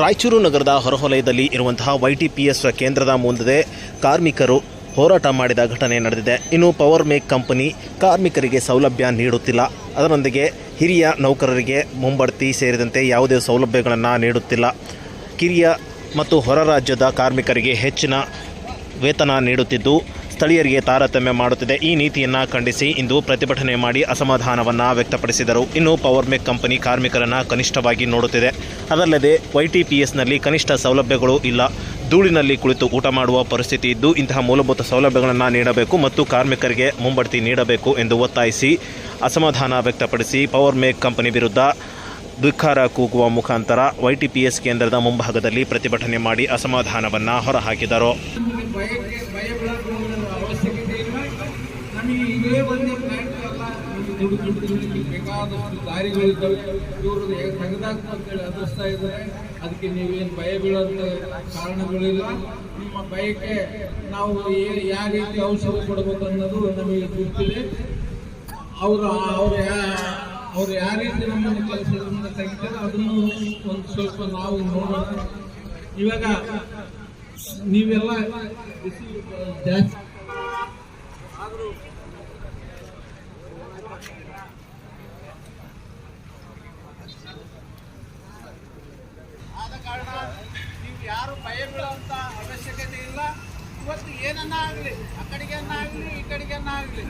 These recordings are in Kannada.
ರಾಯಚೂರು ನಗರದ ಹೊರವಲಯದಲ್ಲಿ ಇರುವಂತಹ ವೈಟಿಪಿಎಸ್ ಕೇಂದ್ರದ ಮುಂದೆ ಕಾರ್ಮಿಕರು ಹೋರಾಟ ಮಾಡಿದ ಘಟನೆ ನಡೆದಿದೆ. ಇನ್ನು ಪವರ್ ಮೇಕ್ ಕಂಪನಿ ಕಾರ್ಮಿಕರಿಗೆ ಸೌಲಭ್ಯ ನೀಡುತ್ತಿಲ್ಲ. ಅದರೊಂದಿಗೆ ಹಿರಿಯ ನೌಕರರಿಗೆ ಮುಂಬಡ್ತಿ ಸೇರಿದಂತೆ ಯಾವುದೇ ಸೌಲಭ್ಯಗಳನ್ನು ನೀಡುತ್ತಿಲ್ಲ. ಕಿರಿಯ ಮತ್ತು ಹೊರ ರಾಜ್ಯದ ಕಾರ್ಮಿಕರಿಗೆ ಹೆಚ್ಚಿನ ವೇತನ ನೀಡುತ್ತಿದ್ದು ಸ್ಥಳೀಯರಿಗೆ ತಾರತಮ್ಯ ಮಾಡುತ್ತಿದೆ. ಈ ನೀತಿಯನ್ನ ಖಂಡಿಸಿ ಇಂದು ಪ್ರತಿಭಟನೆ ಮಾಡಿ ಅಸಮಾಧಾನವನ್ನ ವ್ಯಕ್ತಪಡಿಸಿದರು. ಇನ್ನು ಪವರ್ ಮೇಕ್ ಕಂಪನಿ ಕಾರ್ಮಿಕರನ್ನ ಕನಿಷ್ಠವಾಗಿ ನೋಡುತ್ತಿದೆ. ಅದಲ್ಲದೆ ವೈಟಿಪಿಎಸ್ನಲ್ಲಿ ಕನಿಷ್ಠ ಸೌಲಭ್ಯಗಳು ಇಲ್ಲ. ಧೂಳಿನಲ್ಲಿ ಕುಳಿತು ಊಟ ಮಾಡುವ ಪರಿಸ್ಥಿತಿ ಇದ್ದು, ಇಂತಹ ಮೂಲಭೂತ ಸೌಲಭ್ಯಗಳನ್ನು ನೀಡಬೇಕು ಮತ್ತು ಕಾರ್ಮಿಕರಿಗೆ ಮುಂಬಡ್ತಿ ನೀಡಬೇಕು ಎಂದು ಒತ್ತಾಯಿಸಿ ಅಸಮಾಧಾನ ವ್ಯಕ್ತಪಡಿಸಿ ಪವರ್ ಮೇಕ್ ಕಂಪನಿ ವಿರುದ್ಧ ಧಿಕ್ಕಾರ ಕೂಗುವ ಮುಖಾಂತರ ವೈಟಿಪಿಎಸ್ ಕೇಂದ್ರದ ಮುಂಭಾಗದಲ್ಲಿ ಪ್ರತಿಭಟನೆ ಮಾಡಿ ಅಸಮಾಧಾನವನ್ನು ಹೊರಹಾಕಿದರು ನಮಗೆ ಭಯಕ್ಕೆ ಭಯ ಬೀಳೋದ್ರ ಅವಶ್ಯಕತೆ ಇಲ್ಲ ಅಲ್ಲ ನಮಗೆ ದುಡ್ಡು ದುಡ್ಡು ದುಡ್ಲಿಕ್ಕೆ ಬೇಕಾದಷ್ಟು ದಾರಿಗಳಿದ್ದಾವೆ. ಇವರು ತೆಗೆದಾಕ ಅಂತೇಳಿ ಅದೃಸ್ತಾ ಇದ್ದಾರೆ ಅದಕ್ಕೆ ನೀವೇನು ಭಯ ಬೀಳೋಂಥ ಕಾರಣಗಳಿಲ್ಲ. ನಿಮ್ಮ ಭಯಕ್ಕೆ ನಾವು ಯಾವ ರೀತಿ ಔಷಧ ಕೊಡಬೇಕು ಅನ್ನೋದು ನಮಗೆ ಗೊತ್ತಿದೆ. ಅವರು ಅವರು ಅವ್ರು ಯಾವ ರೀತಿ ನಮ್ಮನ್ನು ಕೆಲಸದಿಂದ ತೆಗಿತಾರೆ, ಅದನ್ನು ಒಂದು ಸ್ವಲ್ಪ ನಾವು ನೋಡೋಣ. ಇವಾಗ ನೀವೆಲ್ಲ ಜಾಸ್ತಿ ಆದ ಕಾರಣ ನೀವು ಯಾರು ಭಯ ಬೀಳುವಂತ ಅವಶ್ಯಕತೆ ಇಲ್ಲ. ಇವತ್ತು ಏನನ್ನ ಆಗಲಿ ಆ ಆಗಲಿ ಈ ಆಗಲಿ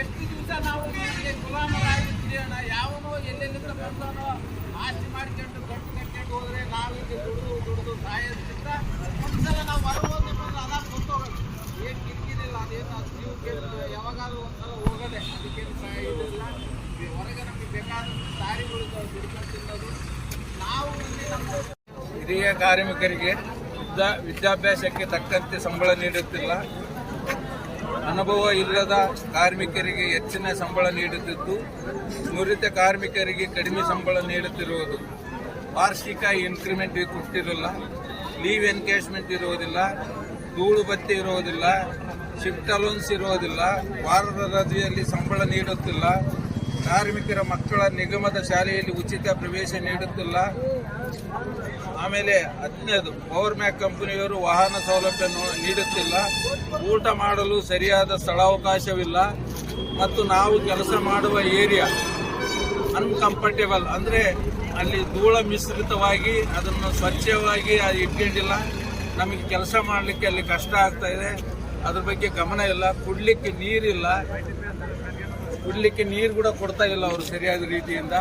ಎಷ್ಟು ದಿವಸ ನಾವು ನಿಮಗೆ ಯಾವನು ಯಾವನೋ ಎಲ್ಲೆಲ್ಲಿಂದ ಬಂದನೋ ಆಸ್ತಿ ಮಾಡಿಕೊಂಡು ಗಂಟು ಕಟ್ಕೊಂಡು ಹೋದ್ರೆ ನಾವಿಲ್ಲಿ ದುಡಿದು ದುಡಿದು ಸಾಯೋದ್ರಿಂದ ಒಂದ್ಸಲ ನಾವು ಹೋದ್ರೆ ಅದ ಗೊತ್ತೋಗಲ್ಲ ಏನು ಕಿರಿಕಿರಿಲ್ಲ, ಅದೇನು ಅದು ಜೀವಕ್ಕೆ ಯಾವಾಗಾದ್ರೂ ಒಂದ್ಸಲ ಹೋಗದೆ, ಅದಕ್ಕೇನು ಇದಿಲ್ಲ ಹೊರಗೆ ನಮಗೆ ಬೇಕಾದಷ್ಟು ದಾರಿಗಳು ತಿನ್ನೋದು. ನಾವು ಇಲ್ಲಿ ನಮ್ಮ ಹಿರಿಯ ಕಾರ್ಮಿಕರಿಗೆ ವಿದ್ಯಾ ವಿದ್ಯಾಭ್ಯಾಸಕ್ಕೆ ತಕ್ಕಂತೆ ಸಂಬಳ ನೀಡುತ್ತಿಲ್ಲ. ಅನುಭವ ಇಲ್ಲದ ಕಾರ್ಮಿಕರಿಗೆ ಹೆಚ್ಚಿನ ಸಂಬಳ ನೀಡುತ್ತಿದ್ದು, ನುರಿತ ಕಾರ್ಮಿಕರಿಗೆ ಕಡಿಮೆ ಸಂಬಳ ನೀಡುತ್ತಿರುವುದು. ವಾರ್ಷಿಕ ಇನ್ಕ್ರಿಮೆಂಟ್ ಕೊಟ್ಟಿರಲ್ಲ ಲೀವ್ ಎನ್ಕೇಜ್ಮೆಂಟ್ ಇರುವುದಿಲ್ಲ, ಧೂಳು ಬತ್ತಿ ಇರುವುದಿಲ್ಲ ಶಿಫ್ಟ್ ಅಲೋನ್ಸ್ ಇರುವುದಿಲ್ಲ, ವಾರದ ರಜೆಯಲ್ಲಿ ಸಂಬಳ ನೀಡುತ್ತಿಲ್ಲ. ಕಾರ್ಮಿಕರ ಮಕ್ಕಳ ನಿಗಮದ ಶಾಲೆಯಲ್ಲಿ ಉಚಿತ ಪ್ರವೇಶ ನೀಡುತ್ತಿಲ್ಲ. ಆಮೇಲೆ ಹದಿನೈದು, ಪವರ್ ಮ್ಯಾಕ್ ಕಂಪನಿಯವರು ವಾಹನ ಸೌಲಭ್ಯ ನೀಡುತ್ತಿಲ್ಲ. ಊಟ ಮಾಡಲು ಸರಿಯಾದ ಸ್ಥಳಾವಕಾಶವಿಲ್ಲ. ಮತ್ತು ನಾವು ಕೆಲಸ ಮಾಡುವ ಏರಿಯಾ ಅನ್ಕಂಫರ್ಟೇಬಲ್ ಅಂದರೆ ಅಲ್ಲಿ ಧೂಳ ಮಿಶ್ರಿತವಾಗಿ ಅದನ್ನು ಸ್ವಚ್ಛವಾಗಿ ಇಟ್ಕೊಂಡಿಲ್ಲ. ನಮಗೆ ಕೆಲಸ ಮಾಡಲಿಕ್ಕೆ ಅಲ್ಲಿ ಕಷ್ಟ ಆಗ್ತಾ ಇದೆ. ಅದ್ರ ಬಗ್ಗೆ ಗಮನ ಇಲ್ಲ. ಕುಡ್ಲಿಕ್ಕೆ ನೀರಿಲ್ಲ. ಕುಡ್ಲಿಕ್ಕೆ ನೀರು ಕೂಡ ಕೊಡ್ತಾ ಇಲ್ಲ ಅವರು ಸರಿಯಾದ ರೀತಿಯಿಂದ.